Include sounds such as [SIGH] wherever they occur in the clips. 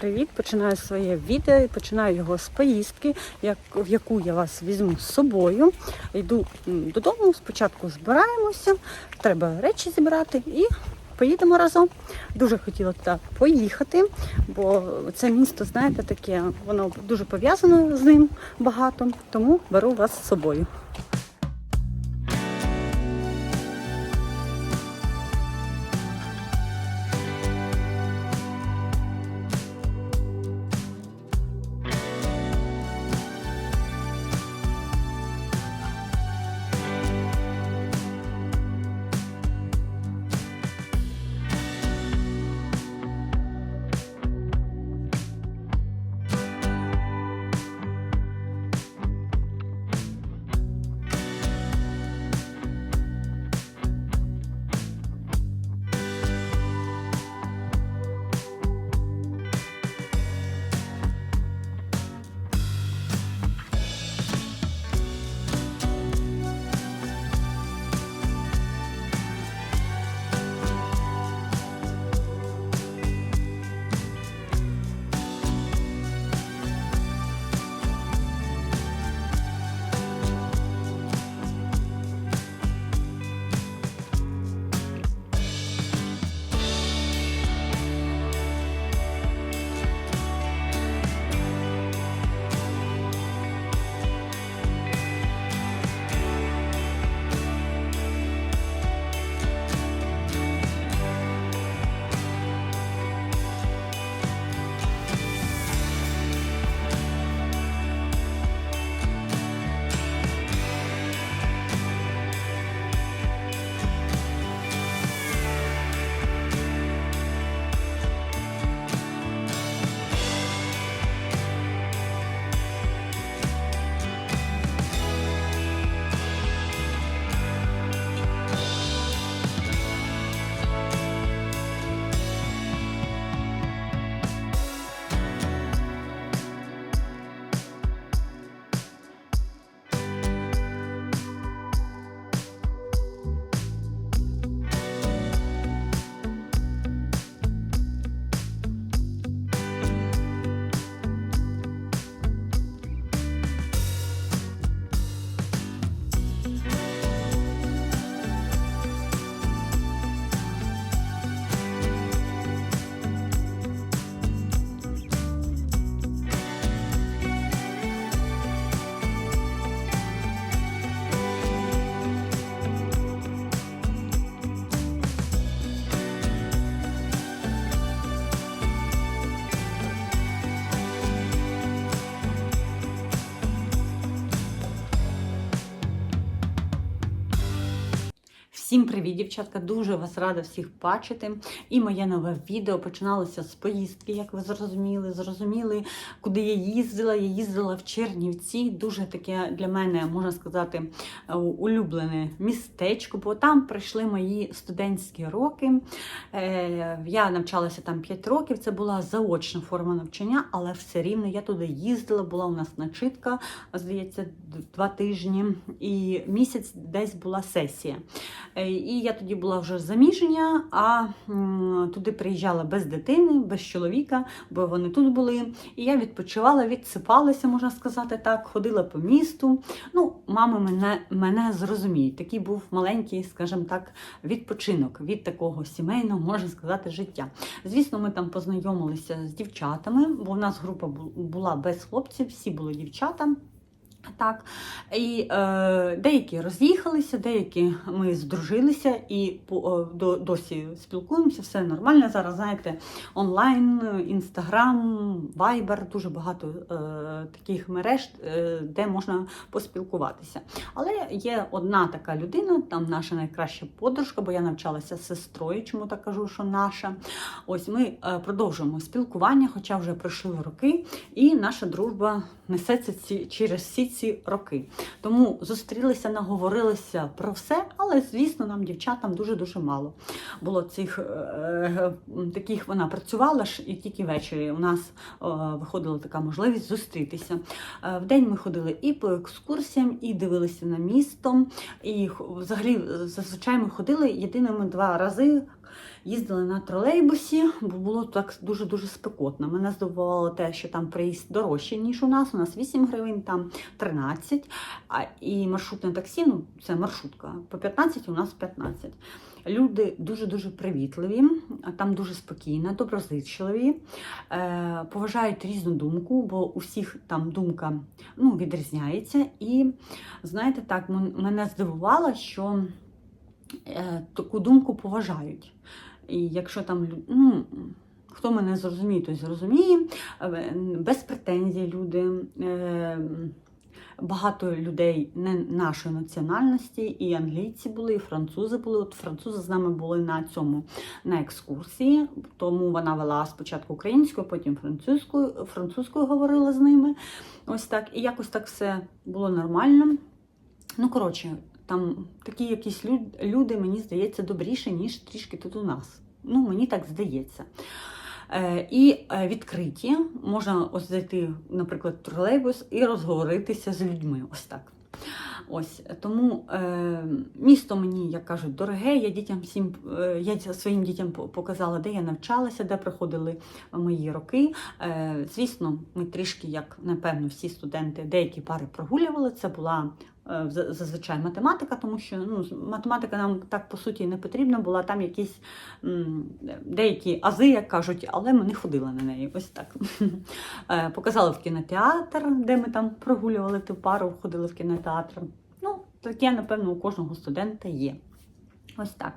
привіт! Починаю своє відео починаю його з поїздки, як, в яку я вас візьму з собою. Йду додому, спочатку збираємося, треба речі зібрати і поїдемо разом. Дуже хотіла туди поїхати, бо це місто, знаєте, таке, воно дуже пов'язано з ним багато, тому беру вас з собою. Всім привіт, дівчатка! Дуже вас рада всіх бачити. І моє нове відео починалося з поїздки, як ви зрозуміли. Зрозуміли, куди я їздила. Я їздила в Чернівці. Дуже таке для мене, можна сказати, е, улюблене містечко, бо там пройшли мої студентські роки. Е, Я навчалася там 5 років. Це була заочна форма навчання, але все рівно я туди їздила. Була у нас начитка, здається, два тижні, і місяць десь була сесія. Е, І я тоді була вже заміження, а туди приїжджала без дитини, без чоловіка, бо вони тут були. І я відпочивала, відсипалася, можна сказати так, ходила по місту. Ну, мами мене, мене зрозуміють. Такий був маленький, скажімо так, відпочинок від такого сімейного, можна сказати, життя. Звісно, ми там познайомилися з дівчатами, бо в нас група була без хлопців, всі були дівчата. Так, і е, деякі роз'їхалися, деякі ми здружилися і по, е, до, досі спілкуємося, все нормально. Зараз, знаєте, онлайн, інстаграм, вайбер, дуже багато е, таких мереж, е, де можна поспілкуватися. Але є одна така людина, там наша найкраща подружка, бо я навчалася сестрою, чому так кажу, що наша. Ось ми е, продовжуємо спілкування, хоча вже пройшли роки, і наша дружба несеться ці, через всі ці роки. Тому зустрілися, наговорилися про все, але звісно, нам, дівчатам, дуже дуже мало було цих е, е, таких. Вона працювала ж і тільки ввечері у нас е, виходила така можливість зустрітися. Е, Вдень ми ходили і по екскурсіям, і дивилися на місто. І взагалі зазвичай ми ходили єдиними два рази Їздили на тролейбусі, бо було так дуже-дуже спекотно. Мене здивувало те, що там приїзд дорожче, ніж у нас. У нас 8 гривень, там 13. А і маршрутне таксі, ну це маршрутка. По 15 у нас 15. Люди дуже-дуже привітливі, там дуже спокійно, доброзичливі, е, поважають різну думку, бо у всіх там думка ну, відрізняється. І знаєте, так, мене здивувало, що таку думку поважають. І якщо там ну, хто мене зрозуміє, той зрозуміє, Е, без претензій люди. е, Багато людей не нашої національності, і англійці були, і французи були. От французи з нами були на цьому на екскурсії, тому вона вела спочатку українською, потім французькою, французькою говорила з ними. Ось так. І якось так все було нормально. Ну, коротше, там такі якісь люд- люди, мені здається, добріші, ніж трішки тут у нас. Ну, мені так здається. Е, і е, відкриті можна ось зайти, наприклад, в тролейбус і розговоритися з людьми. Ось так. Ось тому е, місто мені, як кажуть, дороге. Я дітям всім е, я своїм дітям показала, де я навчалася, де проходили мої роки. Е, звісно, ми трішки, як напевно, всі студенти, деякі пари прогулювали. Це була е, зазвичай математика, тому що ну, математика нам так по суті не потрібна була. Там якісь деякі ази, як кажуть, але ми не ходили на неї. Ось так. [LAUGHS] Е, Показали в кінотеатр, де ми там прогулювали ту пару, ходили в кінотеатр. Таке, напевно, у кожного студента є. Ось так.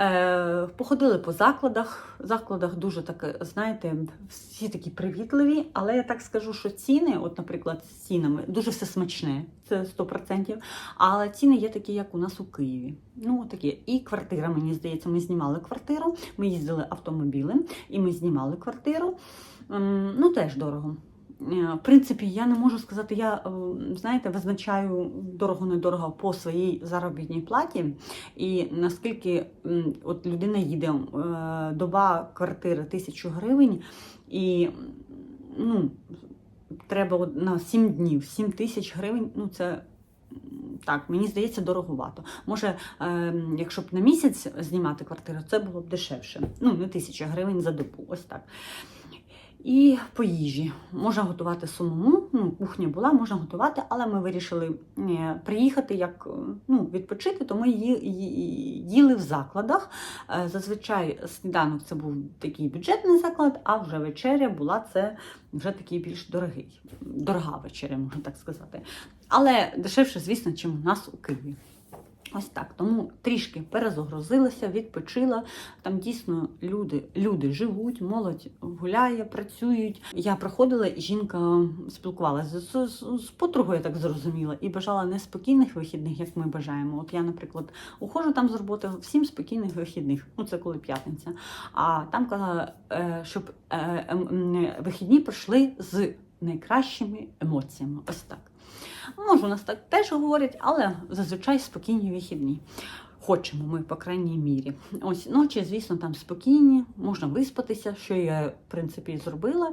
Е, походили по закладах. Закладах дуже так, знаєте, всі такі привітливі, але я так скажу, що ціни, от, наприклад, з цінами, дуже все смачне, це 100%. Але ціни є такі, як у нас у Києві. Ну, такі. І квартира, мені здається, ми знімали квартиру, ми їздили автомобілем і ми знімали квартиру. Ну, теж дорого. Е, В принципі, я не можу сказати, я е, знаєте, визначаю дорого-недорого по своїй заробітній платі. І наскільки от людина їде, е, доба квартири тисячу гривень, і ну, треба на 7 днів, 7 тисяч гривень, ну це. Так, мені здається, дороговато. Може, е, якщо б на місяць знімати квартиру, це було б дешевше. Ну, не тисяча гривень за добу, ось так. І по їжі можна готувати самому. Ну, кухня була, можна готувати, але ми вирішили е, приїхати як е, ну, відпочити, то ми їли в закладах. Е, Зазвичай сніданок це був такий бюджетний заклад, а вже вечеря була це вже такий більш дорогий, дорога вечеря, можна так сказати. Але дешевше, звісно, чим у нас у Києві. Ось так. Тому трішки перезагрузилася, відпочила. Там дійсно люди, люди живуть, молодь гуляє, працюють. Я приходила, і жінка спілкувалася з, з, з подругою, я так зрозуміла, і бажала не спокійних вихідних, як ми бажаємо. От я, наприклад, уходжу там з роботи всім спокійних вихідних. Ну це коли п'ятниця. А там казала, е, щоб е, ем, вихідні пройшли з найкращими емоціями. Ось так. Може, у нас так теж говорять, але зазвичай спокійні вихідні. Хочемо ми, по крайній мірі. Ось ночі, звісно, там спокійні, можна виспатися, що я, в принципі, і зробила.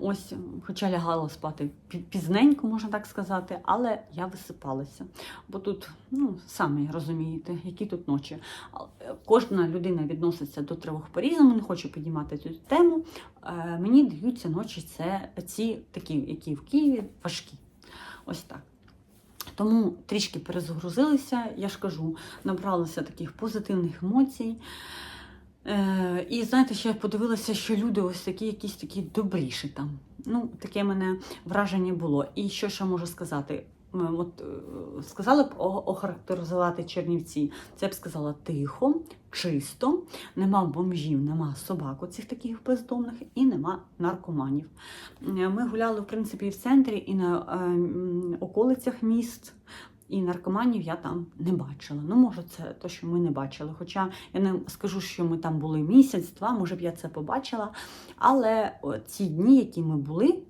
Ось, хоча лягала спати пізненько, можна так сказати, але я висипалася. Бо тут, ну, самі розумієте, які тут ночі. Е, Кожна людина відноситься до тривог по-різному, не хочу піднімати цю тему. Е, Мені даються ночі це ці такі, які в Києві важкі. Ось так. Тому трішки перезагрузилися, я ж кажу, набралася таких позитивних емоцій. Е, і знаєте, ще я подивилася, що люди ось такі, якісь такі добріші там. Ну, таке мене враження було. І що ще можу сказати? От е, сказали б охарактеризувати Чернівці. Це б сказала тихо, чисто, нема бомжів, нема собак, оцих таких бездомних, і нема наркоманів. Ми гуляли, в принципі, і в центрі, і на е, околицях міст. І наркоманів я там не бачила. Ну, може, це те, що ми не бачили. Хоча я не скажу, що ми там були місяць-два, може б я це побачила. Але ці дні, які ми були,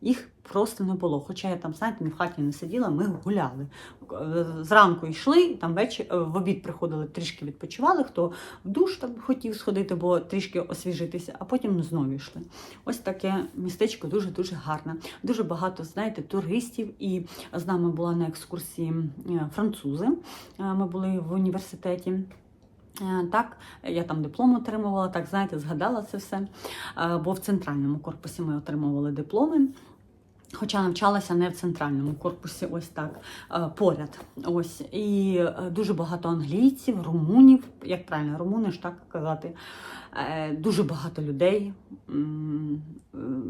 їх просто не було. Хоча я там, знаєте, в хаті не сиділа, ми гуляли. Е, Зранку йшли, там вечір, в обід приходили, трішки відпочивали, хто в душ там хотів сходити, бо трішки освіжитися, а потім знову йшли. Ось таке містечко дуже-дуже гарне. Дуже багато, знаєте, туристів. І з нами була на екскурсії е, французи. Е, Ми були в університеті. Е, Так, я там диплом отримувала, так знаєте, згадала це все. Е, Бо в центральному корпусі ми отримували дипломи. Хоча навчалася не в центральному корпусі, ось так е, поряд. Ось і дуже багато англійців, румунів, як правильно, румуни ж так казати. Дуже багато людей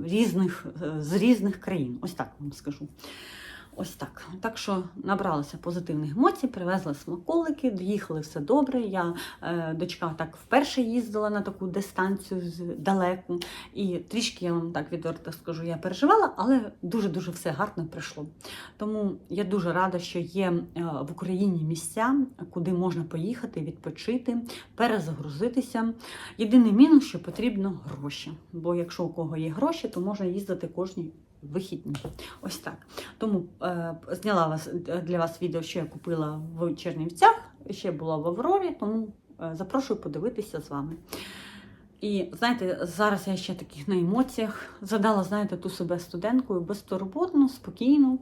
різних, з різних країн. Ось так вам скажу. Ось так. Так що набралася позитивних емоцій, привезла смаколики, доїхали все добре. Я е, дочка так вперше їздила на таку дистанцію далеку. І трішки я вам так відверто скажу, я переживала, але дуже-дуже все гарно пройшло. Тому я дуже рада, що є е, в Україні місця, куди можна поїхати, відпочити, перезагрузитися. Єдиний мінус, що потрібно гроші. Бо якщо у кого є гроші, то можна їздити кожні вихідні. Ось так. Тому е, зняла вас для вас відео, що я купила в Чернівцях, ще була в Аврорі, тому е, запрошую подивитися з вами. І знаєте, зараз я ще таких на емоціях задала, знаєте, ту себе студенткою безтурботно, спокійно.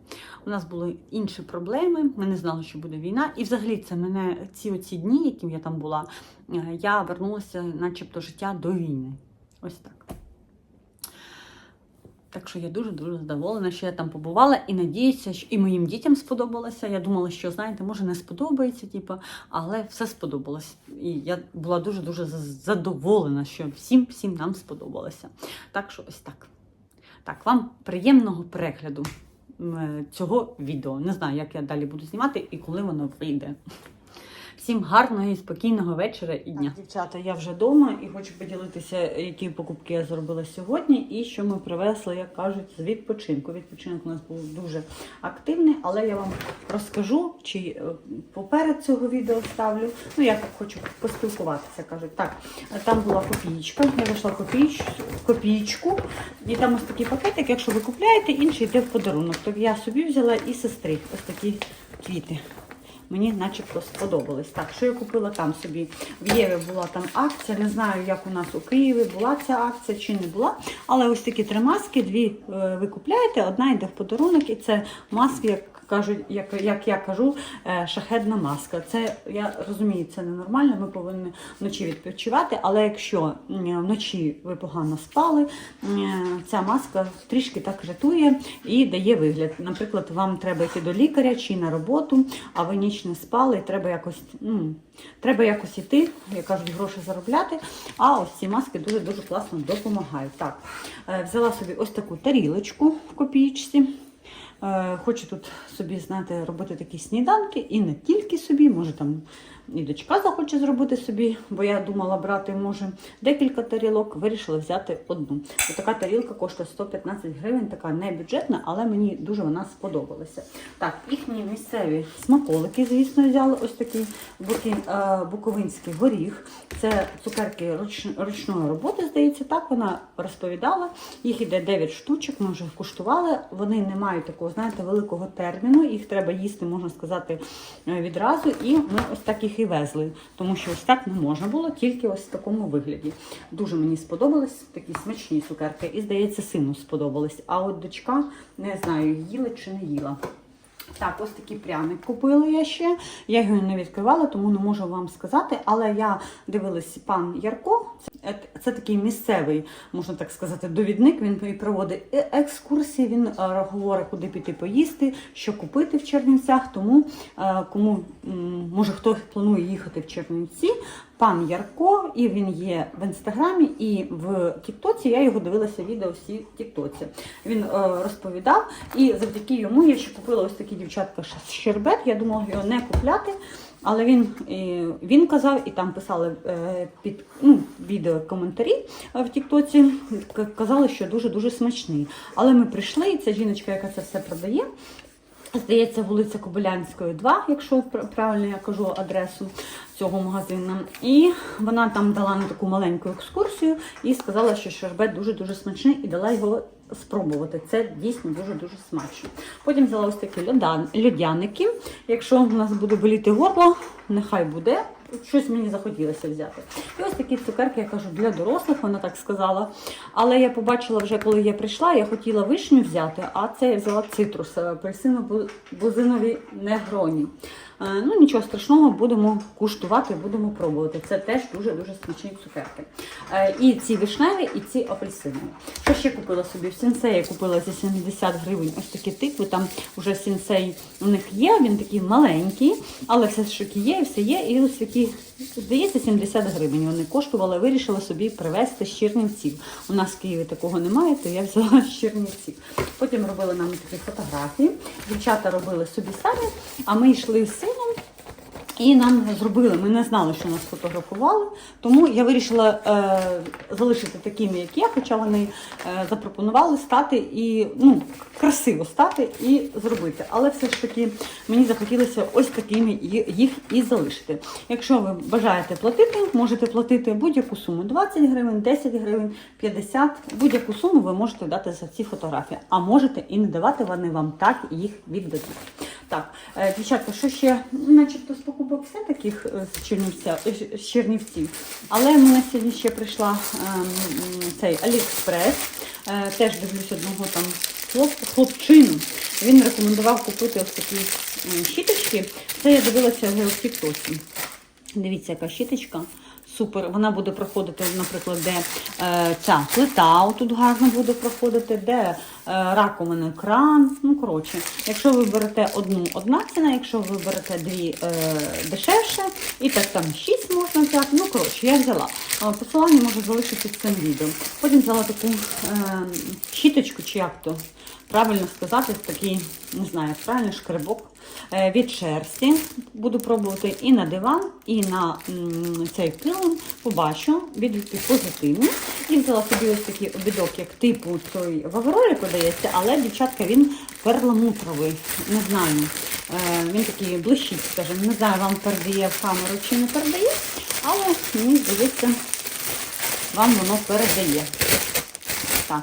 У нас були інші проблеми. Ми не знали, що буде війна. І взагалі це мене ці оці дні, які я там була, е, я вернулася, начебто, життя до війни. Ось так. Так що я дуже-дуже задоволена, що я там побувала і надіюся, що і моїм дітям сподобалося. Я думала, що знаєте, може не сподобається, типу, але все сподобалось. І я була дуже-дуже задоволена, що всім всім нам сподобалося. Так що ось так. Так, вам приємного перегляду е, цього відео. Не знаю, як я далі буду знімати і коли воно вийде. Всім гарного і спокійного вечора і дня. дівчата, я вже вдома і хочу поділитися, які покупки я зробила сьогодні, і що ми привезли, як кажуть, з відпочинку. Відпочинок у нас був дуже активний, але я вам розкажу, чи е, поперед цього відео ставлю. Ну, я хочу поспілкуватися, кажуть. Так, там була копійка, я копійч, копійку, і там ось такий пакетик, якщо ви купляєте, інший йде в подарунок. Тобто я собі взяла і сестри ось такі квіти мені начебто сподобались. Так, що я купила там собі? В Єві була там акція. Не знаю, як у нас у Києві була ця акція чи не була. Але ось такі три маски, дві е, ви купляєте, одна йде в подарунок, і це маски, кажуть, як, як я кажу, е, шахедна маска. Це я розумію, це ненормально. Ми повинні вночі відпочивати. Але якщо вночі ви погано спали, ця маска трішки так рятує і дає вигляд. Наприклад, вам треба йти до лікаря чи на роботу, а ви ніч не спали, і треба якось, ну, треба якось іти, як кажуть, гроші заробляти. А ось ці маски дуже дуже класно допомагають. Так, е, взяла собі ось таку тарілочку в копійці. Е, Хочу тут собі, знаєте, робити такі сніданки і не тільки собі, може там і дочка захоче зробити собі, бо я думала брати, може, декілька тарілок, вирішила взяти одну. І така тарілка коштує 115 гривень, така не бюджетна, але мені дуже вона сподобалася. Так, їхні місцеві смаколики, звісно, взяли ось такий е, буковинський горіх. Це цукерки руч- ручної роботи, здається, так вона розповідала. Їх іде 9 штучок, ми вже куштували. Вони не мають такого, знаєте, великого терміну. Їх треба їсти, можна сказати, е, відразу. І ми ось так їх і везли, тому що ось так не можна було, тільки ось в такому вигляді. Дуже мені сподобались такі смачні цукерки. І, здається, сину сподобались. А от дочка, не знаю, їла чи не їла. Так, ось такий пряник купила я ще. Я його не відкривала, тому не можу вам сказати. Але я дивилась пан Ярко. Це, такий місцевий, можна так сказати, довідник. Він проводить е- екскурсії. Він е, говорить, куди піти поїсти, що купити в Чернівцях. Тому е, кому може хто планує їхати в Чернівці. Пан Ярко, і він є в інстаграмі і в Тіктоці. Я його дивилася відео всі в Тіктоці. Він розповідав, і завдяки йому я ще купила ось такі дівчатка щербет. Я думала його не купляти. Але він, е, він казав, і там писали е, під ну, відео коментарі е, в Тіктоці, казали, що дуже-дуже смачний. Але ми прийшли, і ця жіночка, яка це все продає, Здається, вулиця Кобилянської, 2, якщо пр- правильно я кажу адресу цього магазину. І вона там дала на таку маленьку екскурсію і сказала, що шербет дуже-дуже смачний, і дала його спробувати. Це дійсно дуже-дуже смачно. Потім взяла ось такі льодяники. Якщо у нас буде боліти горло, нехай буде. Щось мені захотілося взяти. І ось такі цукерки, я кажу, для дорослих, вона так сказала. Але я побачила вже, коли я прийшла, я хотіла вишню взяти, а це я взяла цитрус, апельсино-бузинові негроні. Е, Ну, нічого страшного, будемо куштувати, будемо пробувати. Це теж дуже-дуже смачні цукерки. Е, І ці вишневі, і ці апельсинові. Що ще купила собі? В сенсеї купила за 70 гривень ось такі тикви. Там вже сенсей у них є, він такий маленький, але все таки є, все є. І ось такі, здається, 70 гривень вони коштували. Вирішила собі привезти з Чернівців. У нас в Києві такого немає, то я взяла з Чернівців. Потім робили нам такі фотографії. Дівчата робили собі самі, а ми йшли з сином. І нам зробили, ми не знали, що нас фотографували, тому я вирішила е, залишити такими, як я, хоча вони е, запропонували стати і ну, красиво стати і зробити. Але все ж таки мені захотілося ось такими їх і залишити. Якщо ви бажаєте платити, можете платити будь-яку суму 20 гривень, 10 гривень, 50, будь-яку суму ви можете дати за ці фотографії, а можете і не давати, вони вам так їх віддадуть. Так, е, дівчатка, що ще, начебто з покупок все таких е, з Чернівця, е, з Чернівців. Але в мене сьогодні ще прийшла ем, цей Аліекспрес. Теж дивлюсь одного там хлопчину. Він рекомендував купити ось такі щіточки. Це я дивилася вже в Тіктоці. Дивіться, яка щіточка. Супер. Вона буде проходити, наприклад, де е, ця плита тут гарно буде проходити, де е, раковина кран. Ну, коротше, якщо ви берете одну, одна ціна, якщо ви берете дві е, дешевше, і так там шість можна взяти. Ну, коротше, я взяла. Е, Посилання можу залишити цим відео. Потім взяла таку е, щіточку, чи як то правильно сказати, такий, не знаю, як правильно, шкребок е, від шерсті. Буду пробувати і на диван, і на цей килим. Побачу, відгуки позитивні. І взяла собі ось такий обідок, як типу той в Аврорі подається, але, дівчатка, він перламутровий. Не знаю. Е, Він такий блищить, скажімо. Не знаю, вам передає в камеру чи не передає, але мені здається, вам воно передає. Так.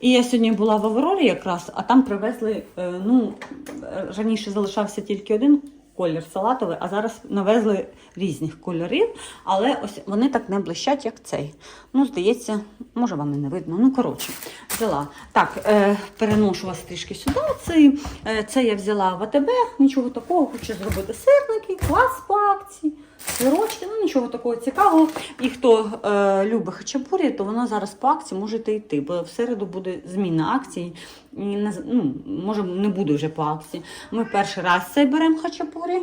І я сьогодні була в Аврорі якраз, а там привезли, е, ну, е, раніше залишався тільки один колір салатовий, а зараз навезли різних кольорів, але ось вони так не блищать, як цей. Ну, здається, може вам і не видно. Ну, коротше, взяла. Так, е, переношу вас трішки сюди. Це, е, це я взяла в АТБ, нічого такого, хочу зробити сирники, клас по акції. Сирочки, ну нічого такого цікавого. І хто е, любить хачапурі, то воно зараз по акції можете йти, бо в середу буде зміна акцій. І не, ну, може, не буде вже по акції. Ми перший раз цей беремо хачапурі.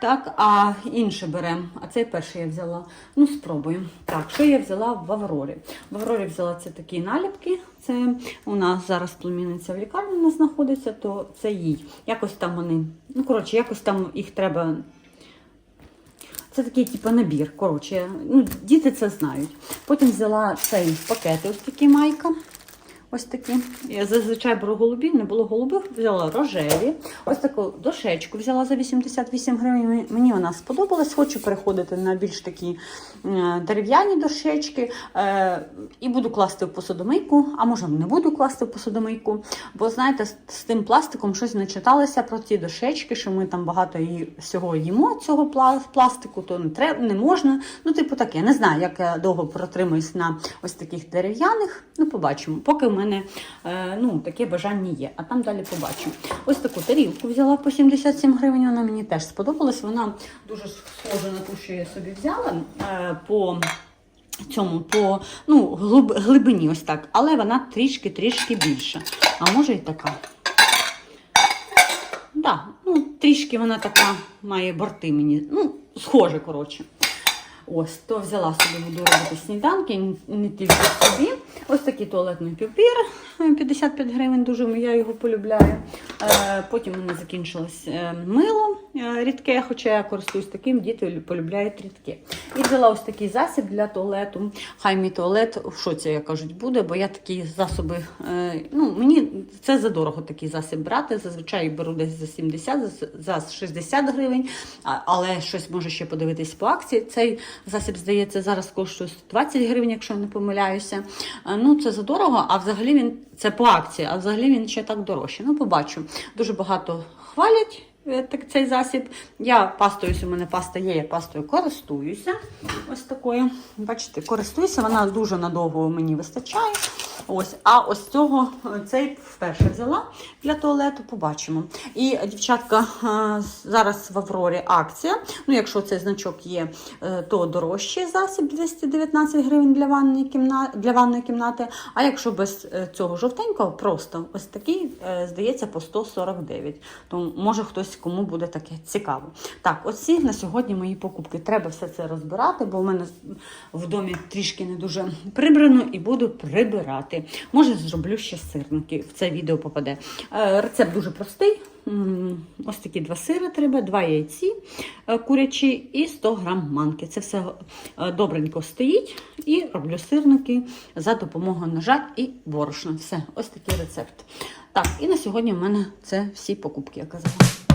Так, а інше беремо. А цей перший я взяла. Ну, спробуємо. Так, що я взяла в Аврорі? В Аврорі взяла це такі наліпки. Це у нас зараз племінниця в лікарні не знаходиться, то це їй. Якось там вони. Ну, коротше, якось там їх треба це такий типу набір. Коротше, ну, діти це знають. Потім взяла цей пакетик, ось такий майка. Ось такі. Я зазвичай беру голубі, не було голубих, взяла рожеві. Ось таку дошечку взяла за 88 гривень. Мені- вона сподобалась. Хочу переходити на більш такі е, дерев'яні дошечки. Е, і буду класти в посудомийку, а може не буду класти в посудомийку. Бо знаєте, з, тим пластиком щось не читалося про ці дошечки, що ми там багато всього їмо цього пластику, то не треба, не можна. Ну, типу таке. Не знаю, як я довго протримуюсь на ось таких дерев'яних. Ну, побачимо. Поки мене е, ну, таке бажання є, а там далі побачимо. Ось таку тарілку взяла по 77 гривень. Вона мені теж сподобалась. Вона дуже схожа на ту, що я собі взяла. Е, по цьому по ну, глиб, глибині, ось так, але вона трішки-трішки більша. А може і така. Да, ну, трішки вона така має борти мені. Ну, схоже, коротше. Ось, то взяла собі, буду робити сніданки, не- тільки собі. Ось такий туалетний папір, е, 55 гривень, дуже я його полюбляю. Е, Потім у мене закінчилось е, мило е, рідке, хоча я користуюсь таким, діти полюбляють рідке. І взяла ось такий засіб для туалету. Хай мій туалет в шоці, як кажуть, буде, бо я такі засоби. е, Ну, мені це задорого такий засіб брати. Зазвичай беру десь за 70, за- за 60 гривень, але щось може ще подивитись по акції. Цей засіб, здається, зараз коштує 20 гривень, якщо я не помиляюся. Е, Ну, це задорого, а взагалі він це по акції, а взагалі він ще так дорожче. Ну, побачу. Дуже багато хвалять. Е, так, цей засіб. Я пастою, ось у мене паста є, я пастою користуюся. Ось такою. Бачите, користуюся, вона дуже надовго мені вистачає. Ось, а ось цього цей вперше взяла для туалету, побачимо. І дівчатка, е, зараз в Аврорі акція. Ну, якщо цей значок є, е, то дорожчий засіб 219 гривень для ванної кімнати, для ванної кімнати. А якщо без е, цього жовтенького, просто ось такий, здається, по 149. Тому може хтось кому буде таке цікаво. Так, оці на сьогодні мої покупки. Треба все це розбирати, бо в мене в домі трішки не дуже прибрано і буду прибирати. Може, зроблю ще сирники. В це відео попаде. Е, Рецепт дуже простий. Ось такі два сири треба, два яйці е, курячі і 100 грам манки. Це все е, добренько стоїть і роблю сирники за допомогою ножа і борошна. Все, ось такий рецепт. Так, і на сьогодні в мене це всі покупки, я казала.